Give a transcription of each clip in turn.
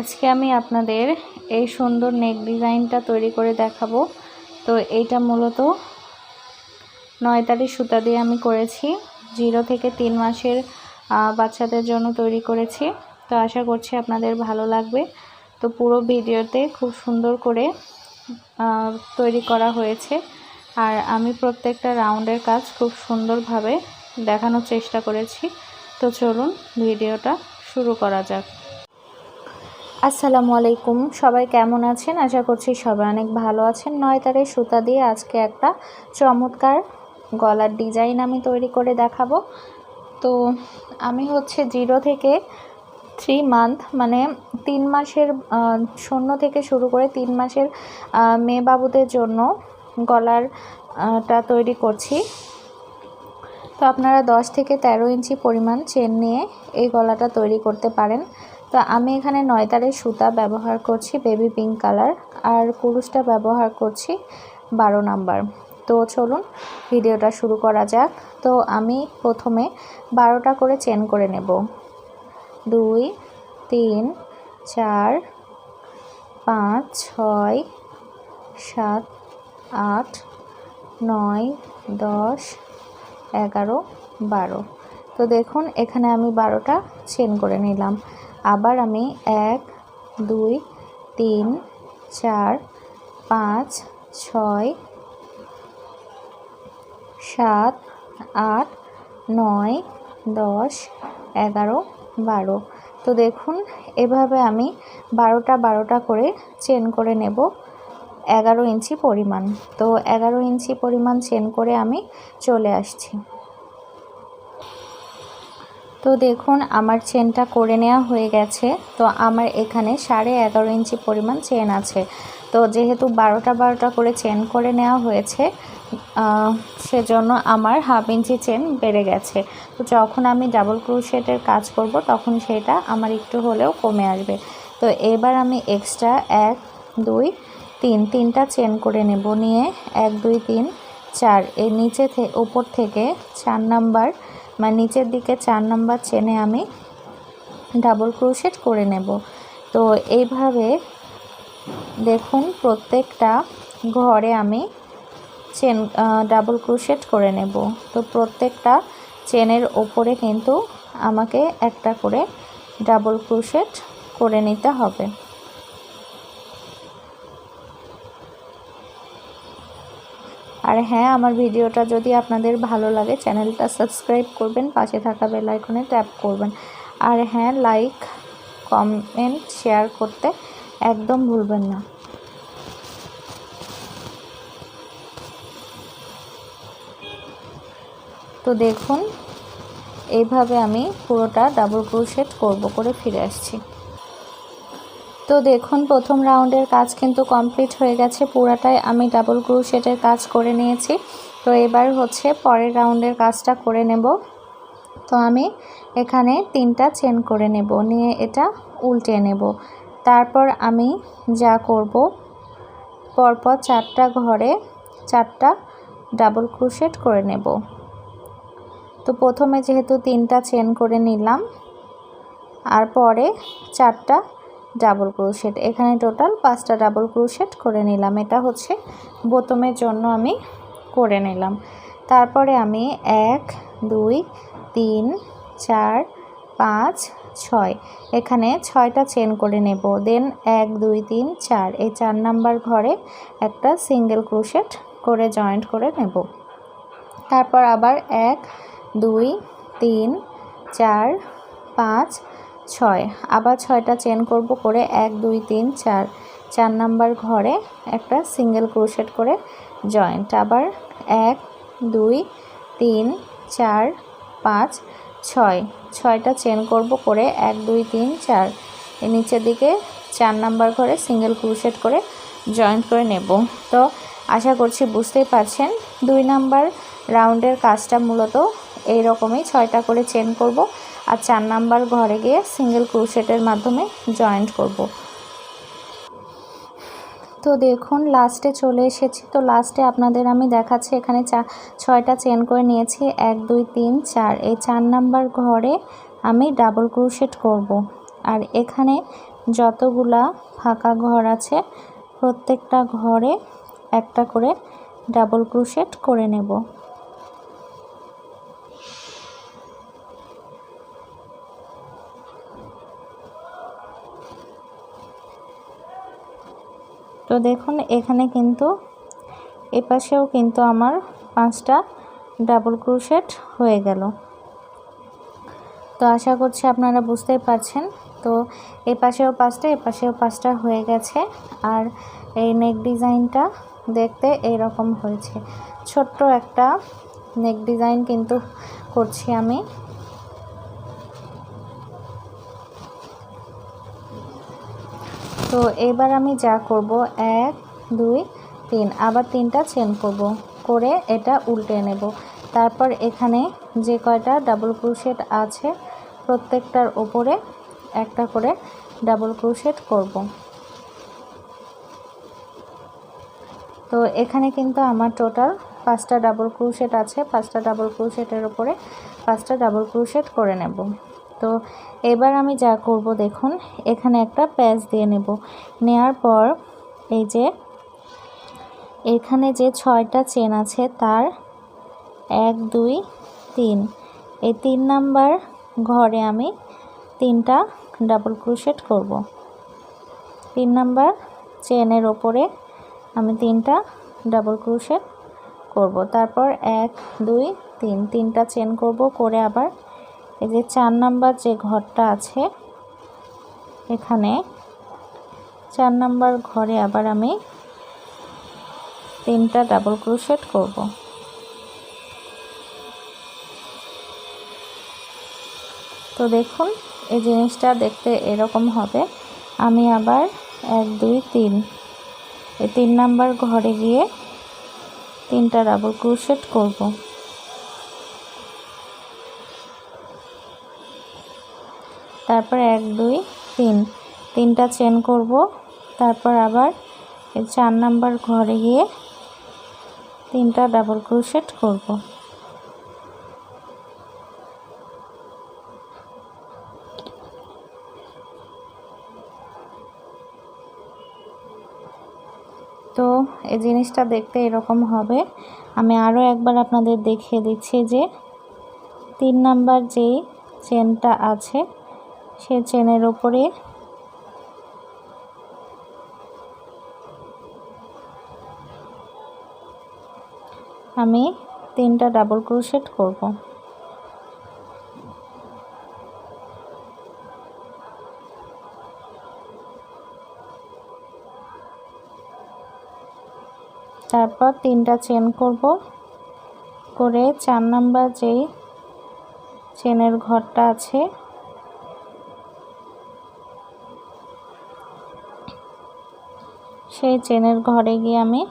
আজকে আমি আপনাদের এই সুন্দর নেক ডিজাইনটা তৈরি করে দেখাবো। তো এইটা মূলত নয়তারি সুতা দিয়ে আমি করেছি। জিরো থেকে তিন মাসের বাচ্চাদের জন্য তৈরি করেছি। তো আশা করছি আপনাদের ভালো লাগবে। তো পুরো ভিডিওতে খুব সুন্দর করে তৈরি করা হয়েছে। আর আমি প্রত্যেকটা রাউন্ডের কাজ খুব সুন্দরভাবে দেখানোর চেষ্টা করেছি। তো চলুন ভিডিওটা শুরু করা যাক। আসসালামু আলাইকুম। সবাই কেমন আছেন? আশা করছি সবাই অনেক ভালো আছেন। নয় তারে সুতা দিয়ে আজকে একটা চমৎকার গলার ডিজাইন আমি তৈরি করে দেখাবো। তো আমি হচ্ছে জিরো থেকে থ্রি মান্থ মানে তিন মাসের শূন্য থেকে শুরু করে তিন মাসের মেয়ে বাবুদের জন্য গলার টা তৈরি করছি। তো আপনারা দশ থেকে তেরো ইঞ্চি পরিমাণ চেন নিয়ে এই গলাটা তৈরি করতে পারেন। তো আমি এখানে নয়তারের সুতা ব্যবহার করছি বেবি পিঙ্ক কালার আর কুরুশটা ব্যবহার করছি বারো নাম্বার। তো চলুন, ভিডিওটা শুরু করা যাক। তো আমি প্রথমে বারোটা করে চেন করে নেব। দুই, তিন, চার, পাঁচ, ছয়, সাত, আট, নয়, দশ, এগারো, বারো। তো দেখুন, এখানে আমি বারোটা চেন করে নিলাম। আবার আমি এক, দুই, তিন, চার, পাঁচ, ছয়, সাত, আট, নয়, দশ, এগারো, বারো। তো দেখুন, এভাবে আমি বারোটা বারোটা করে চেন করে নেব এগারো ইঞ্চি পরিমাণ। তো এগারো ইঞ্চি পরিমাণ চেন করে আমি চলে আসছি। তো দেখুন, আমার চেনটা করে নেওয়া হয়ে গেছে। তো আমার এখানে সাড়ে এগারো ইঞ্চি পরিমাণ চেন আছে। তো যেহেতু বারোটা বারোটা করে চেন করে নেওয়া হয়েছে সেজন্য আমার হাফ ইঞ্চি চেন বেড়ে গেছে। তো যখন আমি ডাবল ক্রোশেটের কাজ করব, তখন সেটা আমার একটু হলেও কমে আসবে। তো এবার আমি এক্সট্রা এক, দুই, তিন, তিনটা চেন করে নেব নিয়ে। এক, দুই, তিন, চার, এর নিচে থেকে উপর থেকে চার নাম্বার মানে নিচের দিকে চার নাম্বার চেনে আমি ডাবল ক্রোশেট করে নেব। তো এইভাবে দেখুন প্রত্যেকটা ঘরে আমি চেন ডাবল ক্রোশেট করে নেব। তো প্রত্যেকটা চেনের ওপরে কিন্তু আমাকে একটা করে ডাবল ক্রোশেট করে নিতে হবে। আর হ্যাঁ আমার ভিডিওটা যদি আপনাদের ভালো লাগে, চ্যানেলটা সাবস্ক্রাইব করবেন, পাশে থাকা বেল আইকনে ট্যাপ করবেন। আর হ্যাঁ লাইক, কমেন্ট, শেয়ার করতে একদম ভুলবেন না। তো দেখুন, এইভাবে আমি পুরোটা ডাবল ক্রোশেট করব করে ফিরে আসছি। তো দেখুন, প্রথম রাউন্ডের কাজ কিন্তু কমপ্লিট হয়ে গেছে। পুরাটাই আমি ডাবল ক্রোশেটের কাজ করে নিয়েছি। তো এবার হচ্ছে পরের রাউন্ডের কাজটা করে নেব। তো আমি এখানে তিনটা চেন করে নেব, নিয়ে এটা উল্টে নেব। তারপর আমি যা করব, পরপর চারটা ঘরে চারটা ডাবল ক্রোশেট করে নেব। তো প্রথমে যেহেতু তিনটা চেন করে নিলাম, আর পরে চারটা ডাবল ক্রোশেট। এখানে টোটাল পাঁচটা ডাবল ক্রোশেট করে নিলাম। এটা হচ্ছে বোতমের জন্য আমি করে নিলাম। তারপরে আমি এক, দুই, তিন, চার, পাঁচ, ছয়। এখানে ছয়টা চেন করে নেব। দেন এক, দুই, তিন, চার। এই চার নাম্বার ঘরে একটা সিঙ্গেল ক্রোশেট করে জয়েন্ট করে নেব। তারপর আবার এক, দুই, তিন, চার, পাঁচ ছয়। আবার ছয়টা চেন করব করে এক, দুই, তিন, চার। চার নাম্বার ঘরে একটা সিঙ্গেল ক্রোশেট করে জয়েন্ট। আবার এক, দুই, তিন, চার, পাঁচ, ছয়। ছয়টা চেন করব করে এক, দুই, তিন, চার। এর নিচের দিকে চার নাম্বার ঘরে সিঙ্গেল ক্রোশেট করে জয়েন্ট করে নেব। তো আশা করছি বুঝতেই পারছেন, দুই নাম্বার রাউন্ডের কাজটা মূলত এই রকমই ছয়টা করে চেন করব আর চার নাম্বার ঘরে গিয়ে সিঙ্গেল ক্রোশেটের মাধ্যমে জয়েন্ট করব। তো দেখুন লাস্টে চলে এসেছি। তো লাস্টে আপনাদের আমি দেখাচ্ছি, এখানে চা, ছয়টা চেন করে নিয়েছি। এক, দুই, তিন, চার। এই চার নাম্বার ঘরে আমি ডাবল ক্রোশেট করব। আর এখানে যতগুলা ফাঁকা ঘর আছে, প্রত্যেকটা ঘরে একটা করে ডাবল ক্রোশেট করে নেব। তো দেখুন, এখানে কিন্তু এপাশেও কিন্তু আমার পাঁচটা ডাবল ক্রোশেট হয়ে গেল। তো আশা করছি আপনারা বুঝতেই পারছেন। তো এ পাশেও পাঁচটা এ পাশেও পাঁচটা হয়ে গেছে। আর এই নেক ডিজাইনটা দেখতে এইরকম হয়েছে। ছোট্ট একটা নেক ডিজাইন কিন্তু করছি আমি। তো এবার আমি যা করব, এক, দুই, তিন, আবার তিনটা চেন করব। করে এটা উল্টে নেব। তারপর এখানে যে কয়টা ডাবল ক্রোশেট আছে, প্রত্যেকটার ওপরে একটা করে ডাবল ক্রোশেট করব। তো এখানে কিন্তু আমার টোটাল পাঁচটা ডাবল ক্রোশেট আছে, পাঁচটা ডাবল ক্রোশেটের ওপরে পাঁচটা ডাবল ক্রোশেট করে নেব। তো এবার আমি যা করব দেখুন, এখানে একটা প্যাচ দিয়ে নেব। নেয়ার পর এই যে, এখানে যে ছয়টা চেন আছে তার এক, দুই, তিন। এই তিন নাম্বার ঘরে আমি তিনটা ডাবল ক্রোশেট করব। তিন নাম্বার চেনের ওপরে আমি তিনটা ডাবল ক্রোশেট করব। তারপর এক, দুই, তিন, তিনটা চেন করব, করে আবার এই যে চার নাম্বার যে ঘরটা আছে, এখানে চার নাম্বার ঘরে আবার আমি তিনটা ডাবল ক্রোশেট করব। তো দেখুন, এই জিনিসটা দেখতে এরকম হবে। আমি আবার এক, দুই, তিন, এই তিন নাম্বার ঘরে গিয়ে তিনটা ডাবল ক্রোশেট করব। তারপর এক, দুই, তিন। তিনটা চেন করব। তারপর আবার চার নাম্বার ঘরে গিয়ে তিনটা ডাবল ক্রোশেট করব। তো এই জিনিসটা দেখতে এরকম হবে। আমি আরও একবার আপনাদের দেখিয়ে দিচ্ছি যে তিন নাম্বার যেই চেনটা আছে সে চেনের ওপরে। আমি তিনটা ডাবল ক্রোশেট করব। তারপর তিনটা চেন করব। করে চার নাম্বার যেই চেনের ঘরটা আছে সেই চেনের ঘরে গিয়ে আমি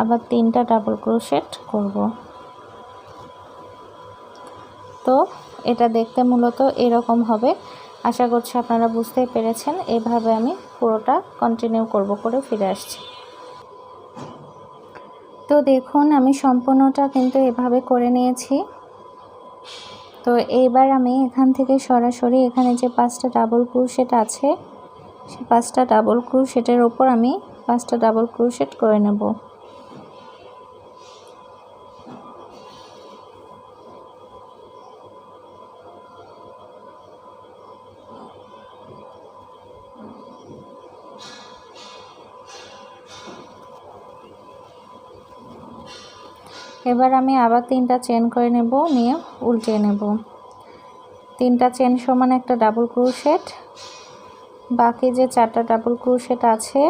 আবার তিনটা ডাবল ক্রোশেট করব। তো এটা দেখতে মূলত এরকম হবে। আশা করছি আপনারা বুঝতেই পেরেছেন। এভাবে আমি পুরোটা কন্টিনিউ করব করে ফিরে আসছি। তো দেখুন, আমি সম্পূর্ণটা কিন্তু এভাবে করে নিয়েছি। তো এইবার আমি এখান থেকে সরাসরি এখানে যে পাঁচটা ডাবল ক্রুশেট আছে সে পাঁচটা ডাবল ক্রুশেটের ওপর আমি পাঁচটা ডাবল ক্রুশেট করে নেব। এবার আমি আবার তিনটা চেন করে নেব, নিয়ে উল্টে নেব। তিনটা চেন সমান একটা ডাবল ক্রুশেট বাকি যে চারটা ডাবল ক্রুশেট আছে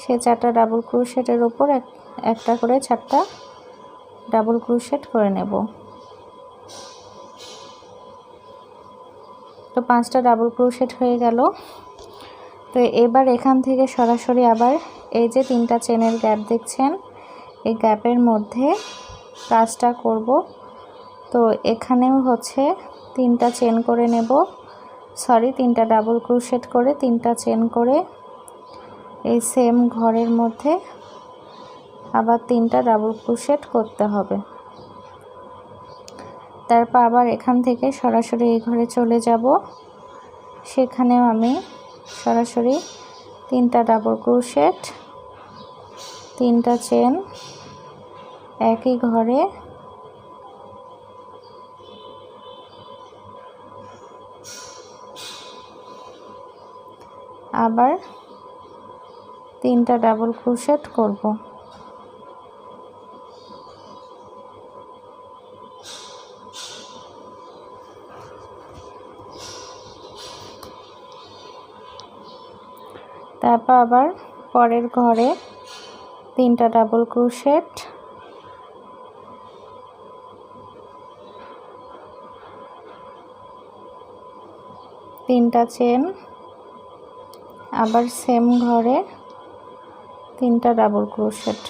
সে চারটা ডাবল ক্রুশেটের ওপর একটা করে চারটা ডাবল ক্রুশেট করে নেব। তো পাঁচটা ডাবল ক্রুশেট হয়ে গেল। তো এবার এখান থেকে সরাসরি আবার এই যে তিনটা চেনের গ্যাপ দেখছেন, এই গ্যাপের মধ্যে কাজটা করব। তো এখানেও হচ্ছে তিনটা চেন করে নেব। সরি, তিনটা ডাবল ক্রুশেট করে, তিনটা চেন করে, এই সেম ঘরের মধ্যে আবার তিনটা ডাবল ক্রুশেট করতে হবে। তারপর আবার এখান থেকে সরাসরি এই ঘরে চলে যাব। সেখানেও আমি সরাসরি তিনটা ডাবল ক্রোশেট তিনটা চেন একই ঘরে আবার তিনটা ডাবল ক্রোশেট করব। তারপর আবার পরের ঘরে তিনটা ডাবল ক্রোশেট তিনটা চেন আবার সেম ঘরে তিনটা ডাবল ক্রোশেট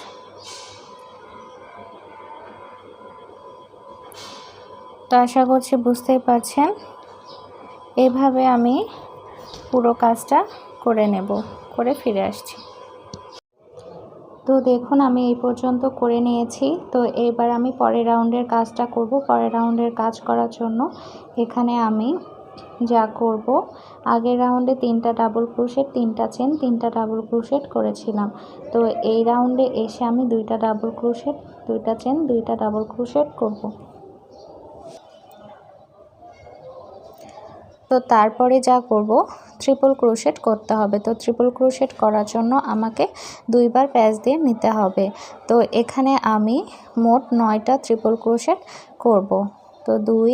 তো আশা করছি বুঝতেই পারছেন, এভাবে আমি পুরো কাজটা করে নেব, করে ফিরে আসছি। তো দেখুন, আমি এই পর্যন্ত করে নিয়েছি। তো এবার আমি পরের রাউন্ডের কাজটা করব। পরের রাউন্ডের কাজ করার জন্য এখানে আমি যা করব। আগের রাউন্ডে তিনটা ডাবল ক্রোশেট তিনটা চেন তিনটা ডাবল ক্রোশেট করেছিলাম। তো এই রাউন্ডে এসে আমি দুইটা ডাবল ক্রোশেট দুইটা চেন দুইটা ডাবল ক্রোশেট করব। তো তারপরে যা করব ট্রিপল ক্রোশেট করতে হবে। তো ট্রিপল ক্রোশেট করার জন্য আমাকে দুইবার প্যাচ দিয়ে নিতে হবে। তো এখানে আমি মোট নয়টা ট্রিপল ক্রোশেট করব। তো দুই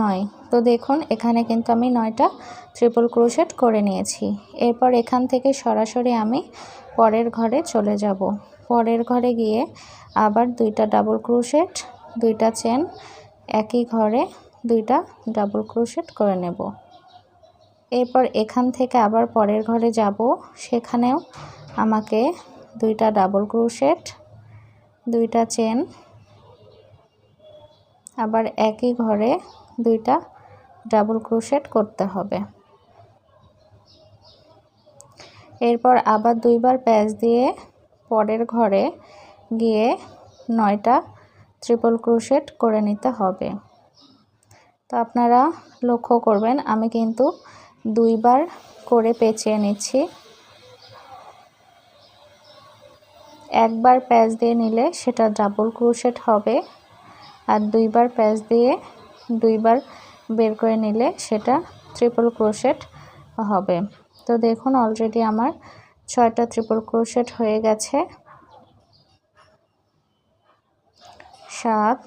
নয়। তো দেখুন, এখানে কিন্তু আমি নয়টা ট্রিপল ক্রোশেট করে নিয়েছি। এরপর এখান থেকে সরাসরি আমি পরের ঘরে চলে যাব। পরের ঘরে গিয়ে আবার দুইটা ডাবল ক্রোশেট দুইটা চেন একই ঘরে দুইটা ডাবল ক্রোশেট করে নেব। এরপর এখান থেকে আবার পরের ঘরে যাব। সেখানেও আমাকে দুইটা ডাবল ক্রোশেট দুইটা চেন আবার একই ঘরে দুইটা ডাবল ক্রোশেট করতে হবে। এরপর আবার দুইবার প্যাচ দিয়ে পরের ঘরে গিয়ে নয়টা ট্রিপল ক্রোশেট করে নিতে হবে। তো আপনারা লক্ষ্য করবেন, আমি কিন্তু দুইবার করে পেঁচিয়ে নিচ্ছি। একবার প্যাচ দিয়ে নিলে সেটা ডাবল ক্রোশেট হবে আর দুইবার প্যাচ দিয়ে দুইবার বের করে নিলে সেটা ট্রিপল ক্রোশেট হবে। তো দেখুন অলরেডি আমার ছয়টা ট্রিপল ক্রোশেট হয়ে গেছে। সাত,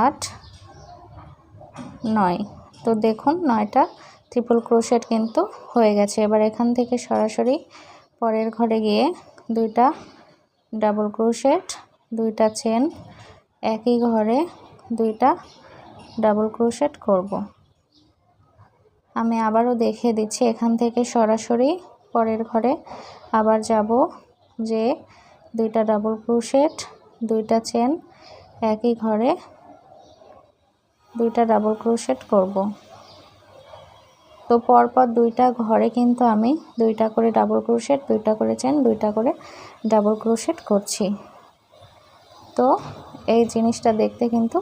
আট, নয়। তো দেখুন নয়টা ট্রিপল ক্রোশেট কিন্তু হয়ে গেছে। এবার এখান থেকে সরাসরি পরের ঘরে গিয়ে দুইটা ডাবল ক্রোশেট, দুইটা চেন, একই ঘরে দুইটা ডাবল ক্রোশেট করব। আমি আবারও দেখিয়ে দিচ্ছি, এখান থেকে সরাসরি পরের ঘরে আবার যাব যে দুইটা ডাবল ক্রোশেট, দুইটা চেন, একই ঘরে দুইটা ডাবল ক্রোশেট করব। তো পরপর দুইটা ঘরে কিন্তু আমি দুইটা করে ডাবল ক্রোশেট দুইটা করে চেন দুইটা করে ডাবল ক্রোশেট করছি। তো এই জিনিসটা দেখতে কিন্তু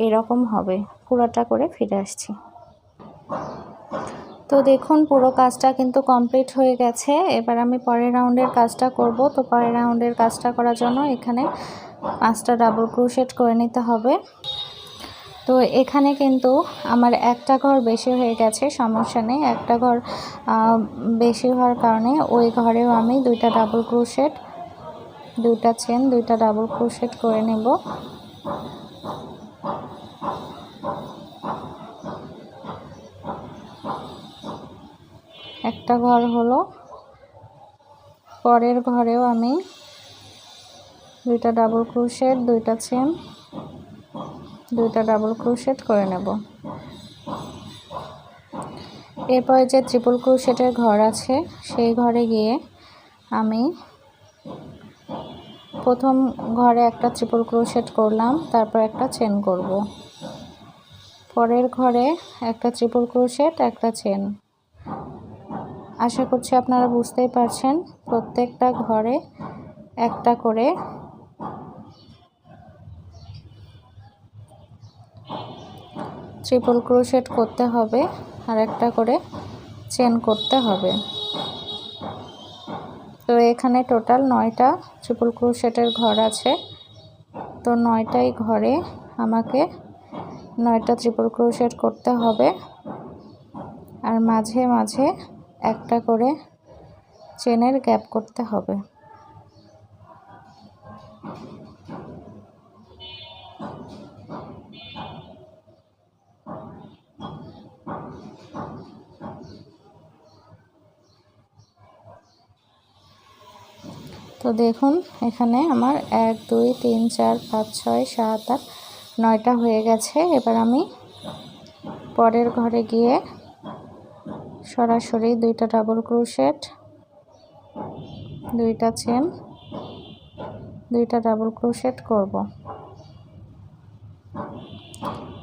এরকম হবে। পুরোটা করে ফিরে আসছি। তো দেখুন, পুরো কাজটা কিন্তু কমপ্লিট হয়ে গেছে। এবার আমি পরের রাউন্ডের কাজটা করব। তো পরের রাউন্ডের কাজটা করার জন্য এখানে পাঁচটা ডাবল ক্রোশেট করে নিতে হবে। তো এখানে কিন্তু আমার একটা ঘর বেশি হয়ে গেছে, সমস্যা নেই। একটা ঘর বেশি হওয়ার কারণে ওই ঘরেও আমি দুইটা ডাবল ক্রোশেট দুইটা চেন দুইটা ডাবল ক্রোশেট করে নেব। একটা ঘর হলো, পরের ঘরেও আমি দুইটা ডাবল ক্রোশেট দুইটা চেন দুইটা ডাবল ক্রোশেট করে নেব। এরপরে যে ট্রিপল ক্রোশেটের ঘর আছে, সেই ঘরে গিয়ে আমি প্রথম ঘরে একটা ট্রিপল ক্রোশেট করলাম, তারপর একটা চেন করব। পরের ঘরে একটা ট্রিপল ক্রোশেট একটা চেন আশা করছি আপনারা বুঝতেই পারছেন, প্রত্যেকটা ঘরে একটা করে ট্রিপল ক্রোশেট করতে হবে আর একটা করে চেন করতে হবে। তো এখানে টোটাল নয়টা ট্রিপল ক্রোশেটের ঘর আছে। তো নয়টাই ঘরে আমাকে নয়টা ট্রিপল ক্রোশেট করতে হবে। আর মাঝে মাঝে একটা করে চেনের গ্যাপ করতে হবে। তো দেখুন, এখানে আমার এক, দুই, তিন, চার, পাঁচ, ছয়, সাত, আট, নয়টা হয়ে গেছে। এবার আমি পরের ঘরে গিয়ে সরাসরি দুইটা ডাবল ক্রোশেট দুইটা চেন দুইটা ডাবল ক্রোশেট করব।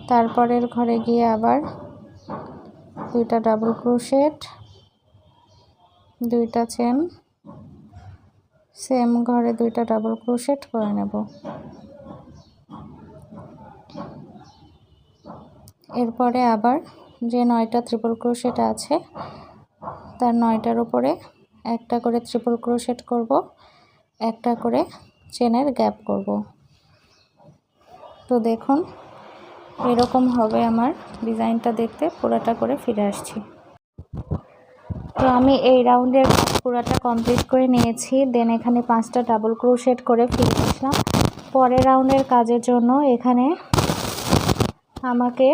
তারপরের ঘরে গিয়ে আবার দুইটা ডাবল ক্রোশেট দুইটা চেন সেম, ঘরে দুইটা ডাবল ক্রোশেট করে নেব। এরপরে আবার যে নয়টা ট্রিপল ক্রোশেট আছে, তার নয়টার উপরে একটা করে ট্রিপল ক্রোশেট করব, একটা করে চেনের গ্যাপ করব। তো দেখুন, এরকম হবে আমার ডিজাইনটা দেখতে, পুরাটা করে ফিরে আসছি। তো আমি এই রাউন্ডের পুরাটা কমপ্লিট করে নিয়েছি। দেন এখানে পাঁচটা ডাবল ক্রোশেট করে ফিরে আসলাম। পরের রাউন্ডের কাজের জন্য এখানে আমাকে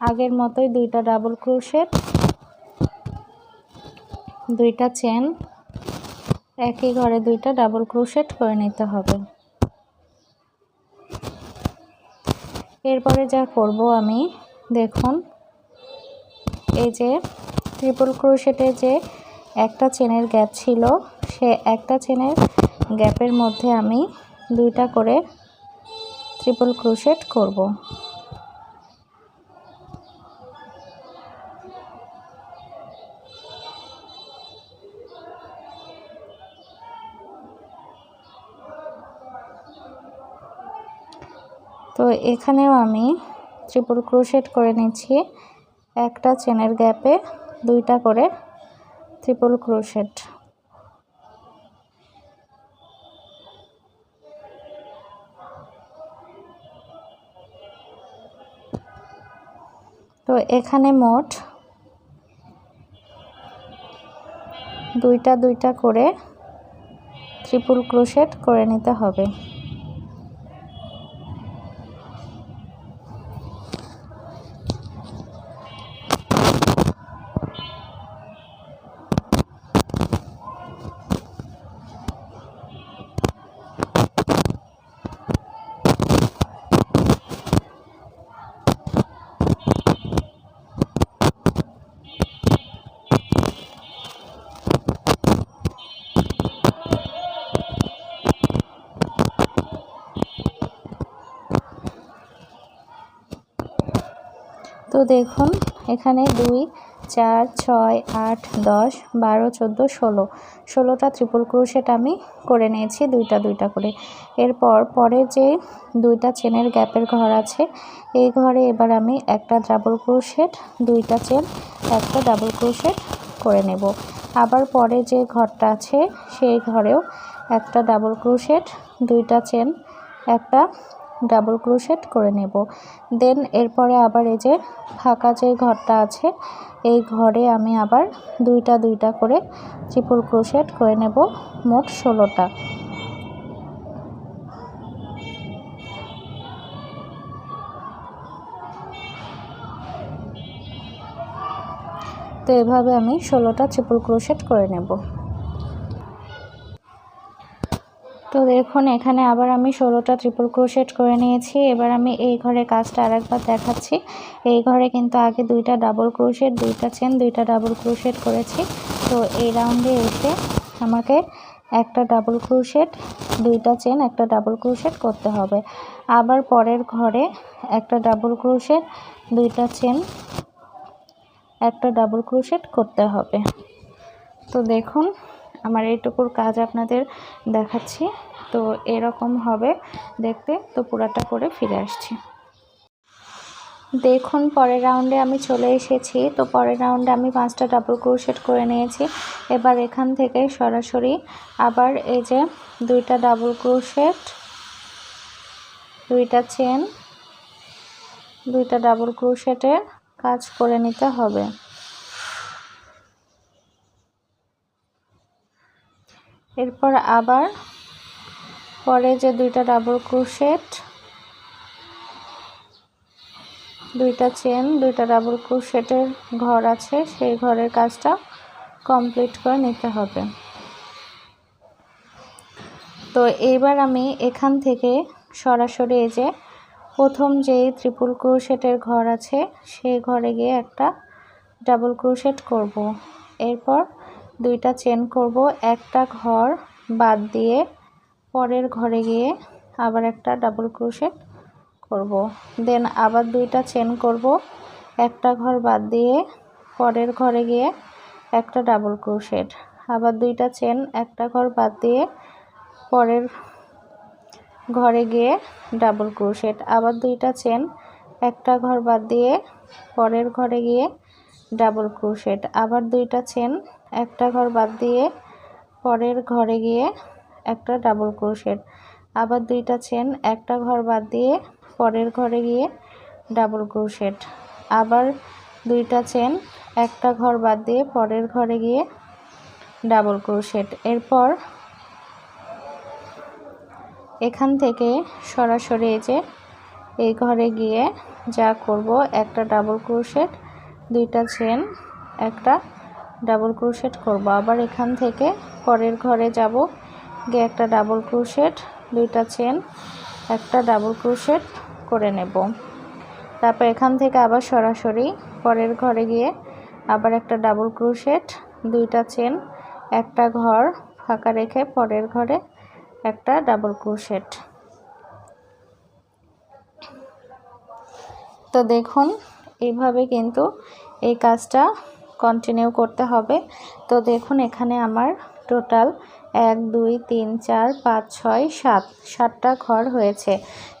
আগের মতোই দুইটা ডাবল ক্রোশেট দুইটা চেন একই ঘরে দুইটা ডাবল ক্রোশেট করে নিতে হবে। এরপরে যা করব আমি, দেখুন, এই যে ট্রিপল ক্রোশেটে যে একটা চেনের গ্যাপ ছিল, সে একটা চেনের গ্যাপের মধ্যে আমি দুইটা করে ট্রিপল ক্রোশেট করব। তো এখানেও আমি ট্রিপল ক্রোশেট করে নিচ্ছি একটা চেনের গ্যাপে দুইটা করে ট্রিপল ক্রোশেট তো এখানে মোট দুইটা দুইটা করে ট্রিপল ক্রোশেট করে নিতে হবে। দেখুন, এখানে দুই, চার, ছয়, আট, দশ, বারো, চোদ্দ, ষোলো। ষোলোটা ত্রিপুল ক্রুশেট আমি করে নিয়েছি দুইটা দুইটা করে। এরপর পরের যে দুইটা চেনের গ্যাপের ঘর আছে, এই ঘরে এবার আমি একটা ডাবল ক্রুশেট, দুইটা চেন, একটা ডাবল ক্রুশেট করে নেব। আবার পরে যে ঘরটা আছে, সেই ঘরেও একটা ডাবল ক্রুশেট, দুইটা চেন, একটা ডাবল ক্রোশেট করে নেব। দেন এরপরে আবার এই যে ফাঁকা যে ঘরটা আছে, এই ঘরে আমি আবার দুইটা দুইটা করে ট্রিপল ক্রোশেট করে নেব মোট ষোলোটা। তো এভাবে আমি ষোলোটা ট্রিপল ক্রোশেট করে নেব। তো দেখুন, এখানে আবার আমি ষোলোটা ট্রিপল ক্রোশেট করে নিয়েছি। এবার আমি এই ঘরে কাজটা আরেকবার দেখাচ্ছি। এই ঘরে কিন্তু আগে দুইটা ডাবল ক্রোশেট দুইটা চেন দুইটা ডাবল ক্রোশেট করেছি। তো এই রাউন্ডে এসে আমাকে একটা ডাবল ক্রোশেট দুইটা চেন একটা ডাবল ক্রোশেট করতে হবে। আবার পরের ঘরে একটা ডাবল ক্রোশেট দুইটা চেন একটা ডাবল ক্রোশেট করতে হবে। তো দেখুন আমার এইটুকুর কাজ আপনাদের দেখাচ্ছি। তো এরকম হবে দেখতে। তো পুরাটা করে ফিরে আসছি। দেখুন, পরের রাউন্ডে আমি চলে এসেছি। তো পরের রাউন্ডে আমি পাঁচটা ডাবল ক্রোশেট করে নিয়েছি। এবার এখান থেকে সরাসরি আবার এই যে দুইটা ডাবল ক্রোশেট দুইটা চেন দুইটা ডাবল ক্রোশেটের কাজ করে নিতে হবে। এরপর আবার পরে যে দুইটা ডাবল ক্রোশেট দুইটা চেন দুইটা ডাবল ক্রোশেটের ঘর আছে, সেই ঘরের কাজটা কমপ্লিট করে নিতে হবে। তো এইবার আমি এখান থেকে সরাসরি এই যে প্রথম যেই ত্রিপুল ক্রোশেটের ঘর আছে, সেই ঘরে গিয়ে একটা ডাবল ক্রোশেট করব। এরপর দুইটা চেন করব, একটা ঘর বাদ দিয়ে পরের ঘরে গিয়ে আবার একটা ডাবল ক্রোশেট করব। দেন আবার দুইটা চেন করব, একটা ঘর বাদ দিয়ে পরের ঘরে গিয়ে একটা ডাবল ক্রোশেট আবার দুইটা চেন, একটা ঘর বাদ দিয়ে পরের ঘরে গিয়ে ডাবল ক্রোশেট আবার দুইটা চেন, একটা ঘর বাদ দিয়ে পরের ঘরে গিয়ে ডাবল ক্রোশেট আবার দুইটা চেন একটা ঘর বাদ দিয়ে পরের ঘরে গিয়ে একটা ডাবল ক্রোশেট আবার দুইটা চেন একটা ঘর বাদ দিয়ে পরের ঘরে গিয়ে ডাবল ক্রোশেট আবার দুইটা চেন একটা ঘর বাদ দিয়ে পরের ঘরে গিয়ে ডাবল ক্রোশেট এরপর এখান থেকে সরাসরি এই যে এই ঘরে গিয়ে যা করব, একটা ডাবল ক্রোশেট দুইটা চেন একটা ডাবল করব। আবার এখান থেকে পরের ঘরে যাব। গিয়ে একটা ডাবল ক্রোশেট, দুইটা চেন, একটা ডাবল ক্রোশেট করে নেব। তারপর এখান থেকে আবার সরাসরি পরের ঘরে গিয়ে আবার একটা ডাবল ক্রোশেট, দুইটা চেন, একটা ঘর ফাঁকা রেখে পরের ঘরে একটা ডাবল ক্রোশেট। তো দেখুন, এইভাবে কিন্তু এই কাজটা কন্টিনিউ করতে হবে। তো দেখুন এখানে আমার টোটাল এক, দুই, তিন, চার, পাঁচ, ছয়, সাত, সাতটা ঘর হয়েছে।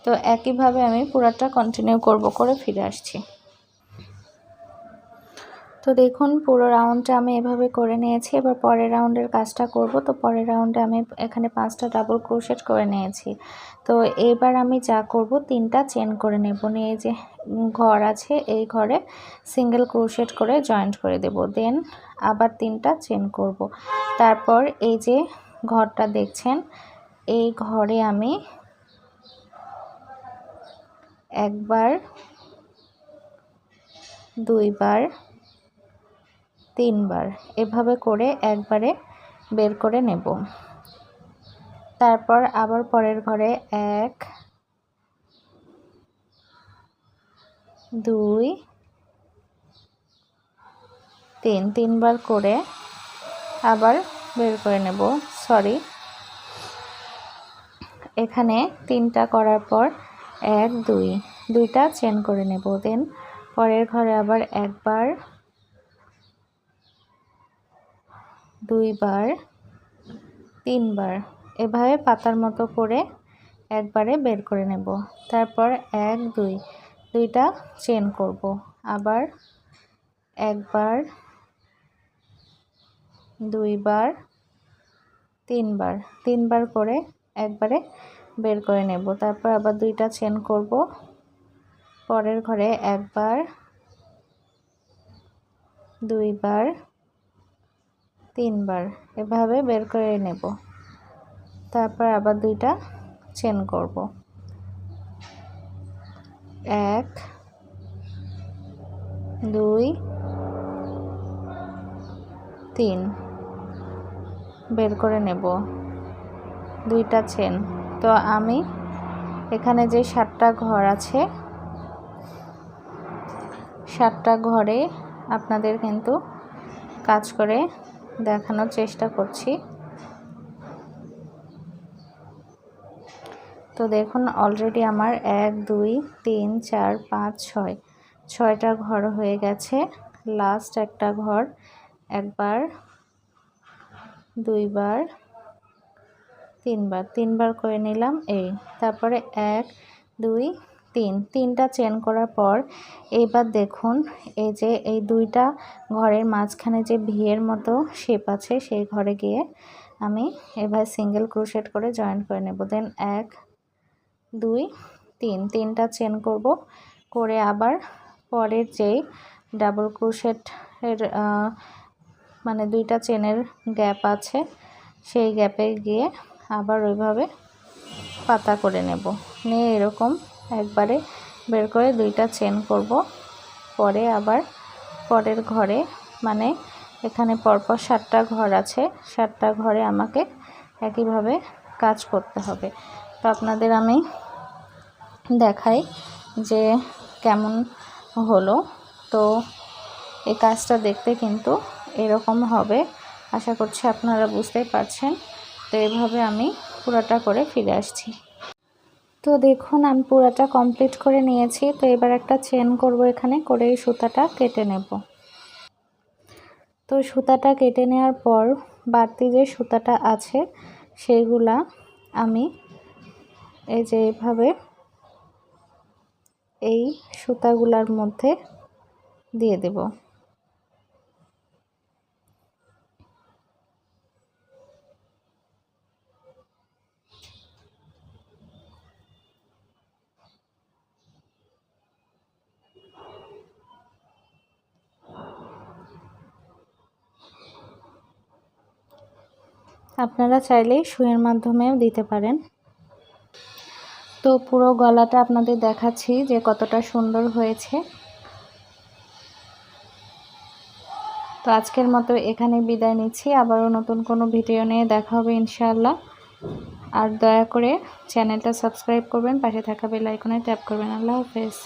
তো একইভাবে আমি পুরাটা কন্টিনিউ করব করে ফিরে আসছি। তো দেখুন, পুরো রাউন্ডটা আমি এভাবে করে নিয়েছি। এবার পরের রাউন্ডের কাজটা করব। তো পরের রাউন্ডে আমি এখানে পাঁচটা ডাবল ক্রোশেট করে নিয়েছি। তো এবার আমি যা করব, তিনটা চেন করে নেব। নিয়ে যে ঘর আছে, এই ঘরে সিঙ্গেল ক্রোশেট করে জয়েন্ট করে দেব। দেন আবার তিনটা চেন করব। তারপর এই যে ঘরটা দেখছেন, এই ঘরে আমি একবার, দুইবার তিনবার। এভাবে করে একবারে বের করে নেব। তারপর আবার পরের ঘরে এক, দুই, তিন। তিনবার করে আবার বের করে নেব। সরি। এখানে তিনটা করার পর এক, দুই। দুইটা চেন করে নেব। দেন পরের ঘরে আবার একবার দুইবার, তিনবার। এভাবে পাতার মতো করে একবারে বের করে নেব। তারপর এক, দুই, দুইটা চেন করব। আবার একবার, দুইবার, তিনবার। তিনবার করে একবারে বের করে নেব। তারপর আবার দুইটা চেন করব। পরের ঘরে একবার, দুইবার তিনবার এভাবে বের করে নেব। তারপর আবার দুইটা চেন করব। এক, দুই, তিন বের করে নেব। দুইটা চেন। তো আমি এখানে যে সাতটা ঘর আছে, সাতটা ঘরে আপনাদের কিন্তু কাজ করে দেখানোর চেষ্টা করছি। তো দেখুন অলরেডি আমার এক, দুই, তিন, চার, পাঁচ, ছয়। ছয়টা ঘর হয়ে গেছে। লাস্ট একটা ঘর। একবার, দুইবার, তিনবার। তিনবার করে নিলাম, এই। তারপরে এক, দুই তিন, তিনটা চেন করার পর এইবার দেখুন, এই যে এই দুইটা ঘরের মাঝখানে যে ভিয়ের মতো শেপ আছে, সেই ঘরে গিয়ে আমি এবার সিঙ্গেল ক্রোশেট করে জয়েন করে নেব। দেন এক, দুই, তিন, তিনটা চেন করব। করে আবার পরের যেই ডাবল ক্রোশেটের মানে দুইটা চেনের গ্যাপ আছে, সেই গ্যাপে গিয়ে আবার ওইভাবে পাতা করে নেব। নিয়ে এরকম একবারে বের করে দুইটা চেন করব। পরে আবার পরের ঘরে মানে এখানে পরপর সাতটা ঘর আছে, সাতটা ঘরে আমাকে একইভাবে কাজ করতে হবে। তো আপনাদের আমি দেখাই যে কেমন হলো। তো এই কাজটা দেখতে কিন্তু এরকম হবে, আশা করছি আপনারা বুঝতেই পারছেন। তো এভাবে আমি পুরোটা করে ফিরে আসছি। তো দেখুন, আমি পুরোটা কমপ্লিট করে নিয়েছি। তো এবার একটা চেন করব এখানে, করে এই সুতাটা কেটে নেব। তো সুতাটা কেটে নেওয়ার পর বাড়তি যে সুতাটা আছে সেইগুলা আমি এই যে এভাবে এই সুতাগুলার মধ্যে দিয়ে দেব। আপনারা চাইলে সুইয়ের মাধ্যমেও দিতে পারেন। তো পুরো গলাটা আপনাদের দেখাচ্ছি যে কতটা সুন্দর হয়েছে। তো আজকের মতো এখানে বিদায় নিচ্ছি। আবারও নতুন কোনো ভিডিও নিয়ে দেখা হবে ইনশাআল্লাহ। আর দয়া করে চ্যানেলটা সাবস্ক্রাইব করবেন, পাশে থাকা বেল আইকনে ট্যাপ করবেন। আল্লাহ হাফেজ।